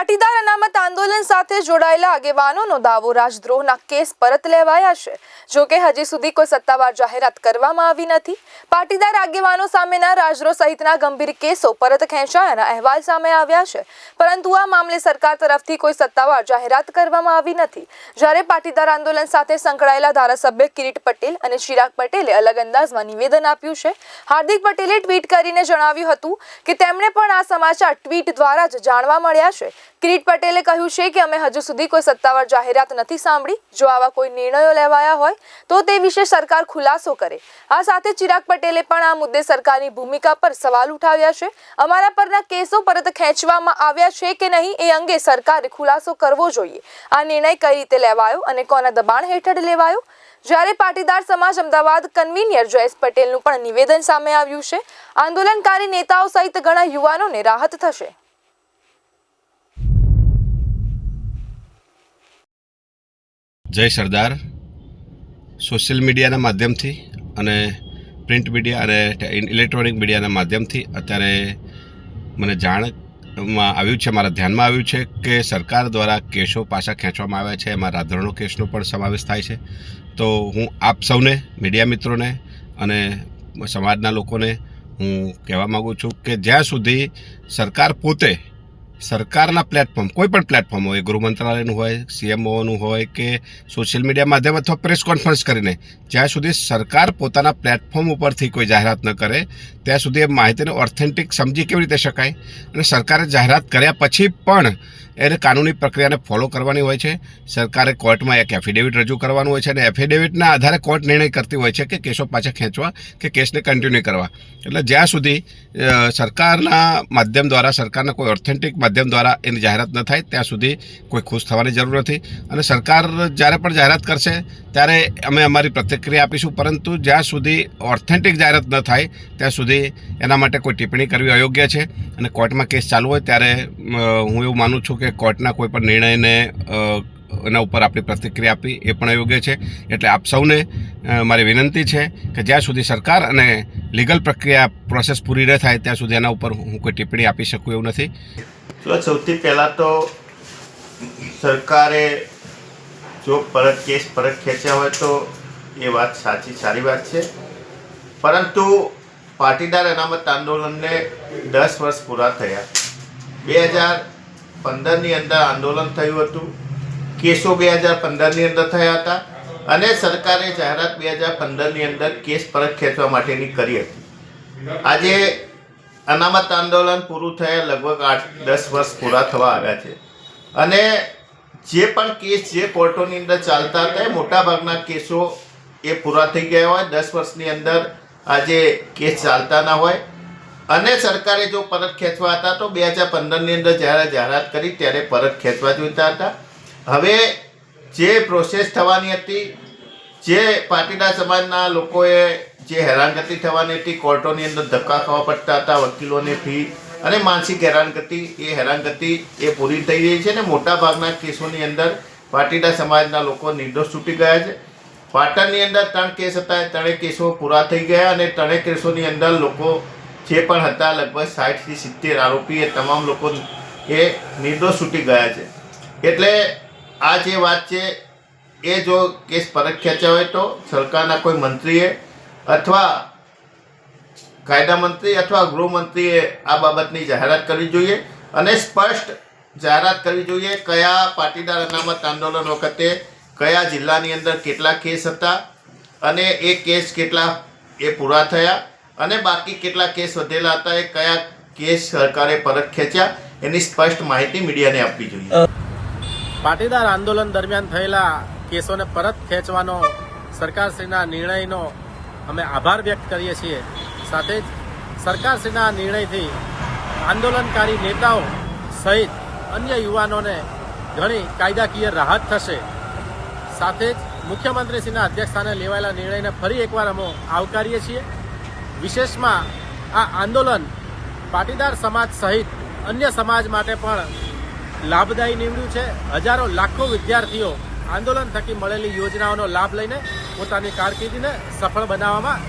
પાટીદાર અનામત આંદોલન સાથે જોડાયેલા આગેવાનોનો દાવો રાજદ્રોહના કેસ પરત લેવાયા છે. જો કે હજી સુધી કોઈ સત્તાવાર જાહેરાત કરવામાં આવી નથી. પાટીદાર આગેવાનો સામેના રાજદ્રોહ સહિતના ગંભીર કેસો પરત ખેંચાયાના અહેવાલ સામે આવ્યા છે. પરંતુ આ મામલે સરકાર તરફથી કોઈ સત્તાવાર જાહેરાત કરવામાં આવી નથી. જ્યારે પાટીદાર આંદોલન સાથે સંકળાયેલા ધારાસભ્ય કિરીટ પટેલ અને ચિરાગ પટેલે અલગ અંદાજમાં નિવેદન આપ્યું છે. હાર્દિક પટેલે ટ્વીટ કરીને જણાવ્યું હતું કે તેમણે પણ આ સમાચાર ટ્વીટ દ્વારા જ જાણવા મળ્યા છે. કિરીટ પટેલે કહ્યું છે કે અમે હજુ સુધી કોઈ સત્તાવાર જાહેરાત નથી સાંભળી. જો આવા કોઈ નિર્ણયો લેવાયા હોય, તો તે વિશે સરકાર ખુલાસો કરે. આ સાથે ચિરાગ પટેલે પણ આ મુદ્દે સરકારની ભૂમિકા પર સવાલ ઉઠાવ્યા છે. અમારા પરના કેસો પરત ખેંચવામાં આવ્યા છે કે નહીં એ અંગે સરકારે ખુલાસો કરવો જોઈએ. આ નિર્ણય કઈ રીતે લેવાયો અને કોના દબાણ હેઠળ લેવાયો? જ્યારે પાટીદાર સમાજ અમદાવાદ કન્વીનિયર જયેશ પટેલનું પણ નિવેદન સામે આવ્યું છે. આંદોલનકારી નેતાઓ સહિત ઘણા યુવાનોને રાહત થશે. જય સરદાર. સોશિયલ મીડિયાના માધ્યમથી અને પ્રિન્ટ મીડિયા અને ઇલેક્ટ્રોનિક મીડિયાના માધ્યમથી અત્યારે મને જાણમાં આવ્યું છે, મારા ધ્યાનમાં આવ્યું છે કે સરકાર દ્વારા કેસો પાછા ખેંચવામાં આવ્યા છે. એમાં રાધરણો કેસનો પણ સમાવેશ થાય છે. તો હું આપ સૌને, મીડિયા મિત્રોને અને સમાજના લોકોને હું કહેવા માગું છું કે જ્યાં સુધી સરકાર પોતે સરકારના પ્લેટફોર્મ કોઈ પણ પ્લેટફોર્મ હોય, ગૃહ મંત્રાલયનું હોય સીએમઓનું હોય કે સોશિયલ મીડિયા માધ્યમ અથવા પ્રેસ કોન્ફરન્સ કરીને, જ્યાં સુધી સરકાર પોતાના પ્લેટફોર્મ ઉપરથી કોઈ જાહેરાત ન કરે, ત્યાં સુધી એ માહિતીને ઓથેન્ટિક સમજી કેવી રીતે શકાય? અને સરકારે જાહેરાત કર્યા પછી પણ એને કાનૂની પ્રક્રિયાને ફોલો કરવાની હોય છે. સરકારે કોર્ટમાં એક એફિડેવિટ રજૂ કરવાનું હોય છે અને એફિડેવિટના આધારે કોર્ટ નિર્ણય કરતી હોય છે કે કેસો પાછા ખેંચવા કે કેસને કન્ટિન્યુ કરવા. એટલે જ્યાં સુધી સરકારના માધ્યમ દ્વારા, સરકારના કોઈ ઓથેન્ટિક માધ્યમ દ્વારા એની જાહેરાત ન થાય, ત્યાં સુધી કોઈ ખુશ થવાની જરૂર નથી. અને સરકાર જ્યારે પણ જાહેરાત કરશે, ત્યારે અમે અમારી પ્રતિક્રિયા આપીશું. પરંતુ જ્યાં સુધી ઓથેન્ટિક જાહેરાત ન થાય, ત્યાં સુધી એના માટે કોઈ ટિપ્પણી કરવી અયોગ્ય છે. અને કોર્ટમાં કેસ ચાલુ હોય, ત્યારે હું એવું માનું છું કે કોર્ટના કોઈ પણ નિર્ણયને એના ઉપર આપણી પ્રતિક્રિયા આપવી એ પણ યોગ્ય છે. એટલે આપ સૌને મારી વિનંતી છે કે જ્યાં સુધી સરકાર અને લીગલ પ્રક્રિયા પ્રોસેસ પૂરી ન થાય, ત્યાં સુધી એના ઉપર હું કોઈ ટિપ્પણી આપી શકું એવું નથી. જો સૌથી પહેલાં તો સરકારે જો પરત કેસ પરત ખેંચ્યા હોય તો એ વાત સાચી, સારી વાત છે. પરંતુ પાટીદાર અનામત આંદોલનને દસ વર્ષ પૂરા થયા. બે હજાર પંદરની અંદર આંદોલન થયું હતું. કેસો બે હજાર પંદરની અંદર થયા હતા અને સરકારે જાહેરાત બે હજાર પંદરની અંદર કેસ પરત ખેંચવા માટેની કરી હતી. આજે અનામત આંદોલન પૂરું થયા લગભગ આઠ, દસ વર્ષ પૂરા થવા આવ્યા છે. અને જે પણ કેસ જે કોર્ટોની અંદર ચાલતા હતા, એ મોટાભાગના કેસો એ પૂરા થઈ ગયા હોય. દસ વર્ષની અંદર આજે કેસ ચાલતા ના હોય. અને સરકારે જો પરત ખેંચવા હતા, તો બે હજાર પંદરની અંદર જ્યારે જાહેરાત કરી, ત્યારે પરત ખેંચવા જોઈતા હતા. હવે જે પ્રોસેસ થવાની હતી, જે પાટીદાર સમાજના લોકોએ જે હેરાનગતિ થવાની હતી, કોર્ટોની અંદર ધક્કા ખાવા પડતા હતા, વકીલોની ફી અને માનસિક હેરાનગતિ, એ હેરાનગતિ એ પૂરી થઈ રહી છે અને મોટાભાગના કેસોની અંદર પાટીદાર સમાજના લોકો નિર્દોષ છૂટી ગયા છે. પાટણની અંદર ત્રણ કેસ હતા ત્રણેય કેસો પૂરા થઈ ગયા અને ત્રણેય કેસોની અંદર લોકો જે પણ હતા, લગભગ સાઠથી સિત્તેર આરોપી એ તમામ લોકો એ નિર્દોષ છૂટી ગયા છે. એટલે આ જે વાત છે, એ જો કેસ પરત ખેંચ્યા હોય તો સરકારના કોઈ મંત્રીએ અથવા કાયદા મંત્રી અથવા ગૃહમંત્રીએ આ બાબતની જાહેરાત કરવી જોઈએ અને સ્પષ્ટ જાહેરાત કરવી જોઈએ કયા પાટીદાર અનામત આંદોલન વખતે કયા જિલ્લાની અંદર કેટલા કેસ હતા અને એ કેસ કેટલા એ પૂરા થયા અને બાકી કેટલા કેસ વધેલા હતા એ કયા કેસ સરકારે પરત ખેંચ્યા એની સ્પષ્ટ માહિતી મીડિયાને આપવી જોઈએ. પાટીદાર આંદોલન દરમિયાન થયેલા કેસોને પરત ખેંચવાનો સરકારશ્રીના નિર્ણયનો અમે આભાર વ્યક્ત કરીએ છીએ. સાથે જ સરકારશ્રીના નિર્ણયથી આંદોલનકારી નેતાઓ સહિત અન્ય યુવાનોને ઘણી કાયદાકીય રાહત થશે. સાથે જ મુખ્યમંત્રીશ્રીના અધ્યક્ષસ્થાને લેવાયેલા નિર્ણયને ફરી એકવાર અમે આવકારીએ છીએ. વિશેષમાં આ આંદોલન પાટીદાર સમાજ સહિત અન્ય સમાજ માટે પણ લાભદાયી નીવડ્યું છે. હજારો લાખો વિદ્યાર્થીઓ આંદોલન થકી મળેલી યોજનાઓનો લાભ લઈને પોતાની કારકિર્દીને સફળ બનાવવામાં